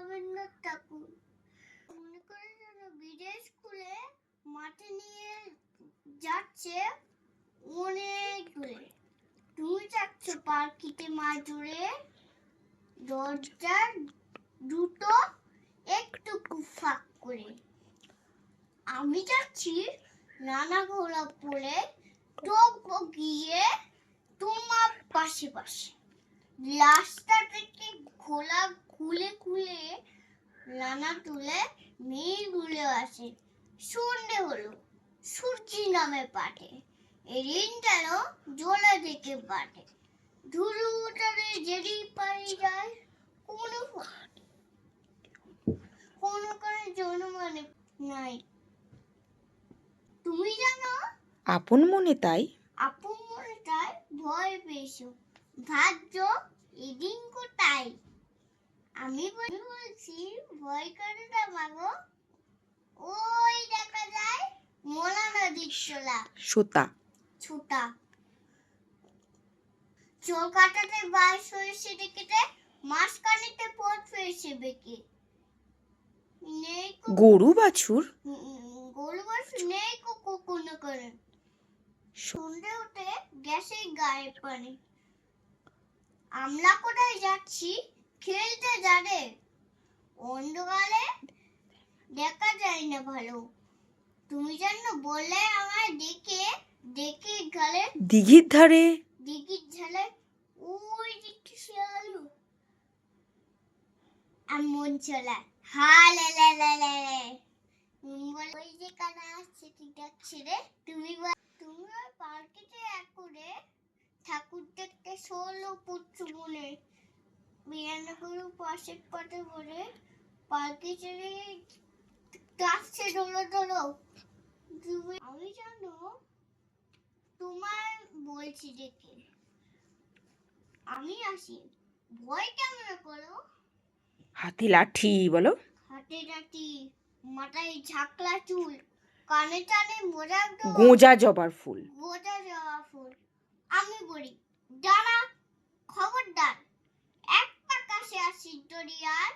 রবীন্দ্রনাথ ঠাকুর মনে বিদেশ স্কুলে মাঠে নিয়ে যাচ্ছে অনেক দূরে তুমি পার্কিতে দরজার দুটো একটু ফাঁক করে। আমি যাচ্ছি নানা ঘোড়া পরে টোপ গিয়ে তোমার পাশে পাশে। থেকে খোলা খুলে খুলে রানা তুলে মেয়ে গুলে আসে। সন্ধে হলো সূর্যি নামে পাঠে। যেন জোলা পাঠে। পাই যায় কোনো কোনো কোনো জন মানে নাই। তুমি জানো? আপন মনে তাই? আপু মনটায় ভয় পেয়েছ। ভাবছ এদিন কোথায়? আমি বলছি ভয় করে না মাগো ওই দেখা যায় মোলা নদীর চোলা সোতা। ছুটা চোর কাটাতে বাইশ হয়েছে পথ হয়েছে বেঁকে। নেই গরু বাছুর? গরু বাস নেই কোনো করে সন্ধে উঠে গ্যাসে গায়ে পানি আমরা কোথায় যাচ্ছি? খেলতে যাবে। অন্ধকারে? দেখা যায় না ভালো। তুমি জানো বলে আমায় দেখে দেখে গেলে দিঘির ধারে। দিঘির ঝালে। ওই দিকটা আলো আর মন চলা। হা লে লে লে লে লে তুমি বলে ওই যে কানা আসছে ঠিক ডাকছে রে? তুমি বল- তুমি ওই পার্কেতে এক করে ঠাকুর ষোলো পুত্র বিরান্না গরু পাশের পাটে পড়ে পার্কে চলে ডোলো ডোলো তুমি আমি জানো তোমার বলছি দেখে আমি আসি। ভয় কেমন করো? হাতে লাঠি বলো। হাতে লাঠি মাথায় ঝাঁকলা চুল কানে টানে মোজা গোঁজা জবার ফুল। গোজা যাওয়া ফুল। আমি বলি দাঁড়া, খবরদার। এক পাকাশে আসি দরিয়ার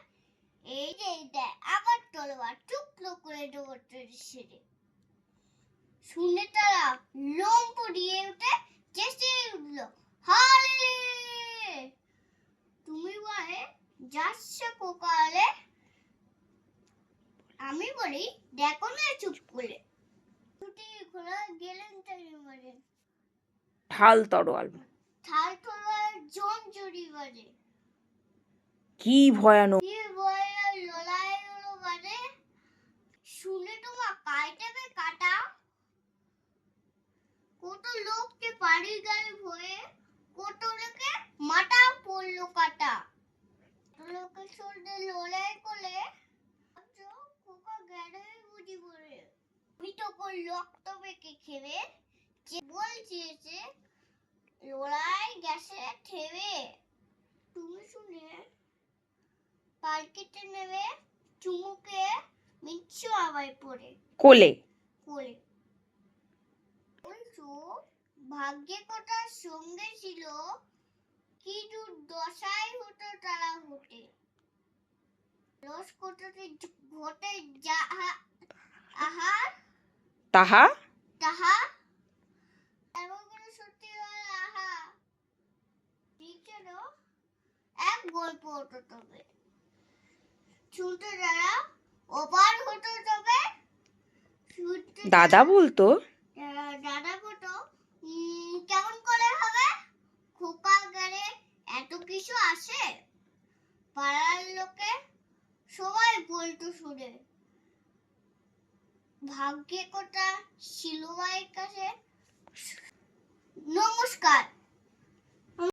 এই যে দেখ, আবার তলোয়ার টুকলো করে দৌড়তে সেরে শুনে তারা লোম পড়িয়ে উঠে চেঁচিয়ে উঠল তুমি বলে, যাচ্ছ কোকালে আমি বলি, দেখো না চুপ করে। গেলেন ঢাল তরোয়াল থাল তলোয়ার জন জড়ি বাজে কি ভয়ানক। শুনে কাইটাবে কাটা কত লোককে পাড়ি গায়ে ভয়ে কত লোকে মাথা পড়ল কাটা। লোকের সঙ্গে লড়াই করে খোকা গেড়ে বুঝি পড়ে। আমি তখন রক্ত বেঁকে খেবে যে বলছে লড়াই গেছে থেমে। তুমি শুনে পার্কেটে নেমে চুমুকে মিচ্ছু আবার পড়ে কোলে? কোলে। বলছো ভাগ্যে কোটার সঙ্গে ছিল কি দুর্দশাই হতো তারা হতে রস কোটাতে ঘটে যাহা আহার তাহা? তাহা এমন করে সত্যি আহা ঠিক এক গল্প হতো তবে। যারা ওপার হতো তবে দাদা বলতো? দাদা উম, কেমন করে হবে? খোকা গাড়ে এত কিছু আসে? পাড়ার লোকে সবাই বলতো শুনে। ভাগ্যে কোটা শিলুবাইয়ের কাছে। নমস্কার।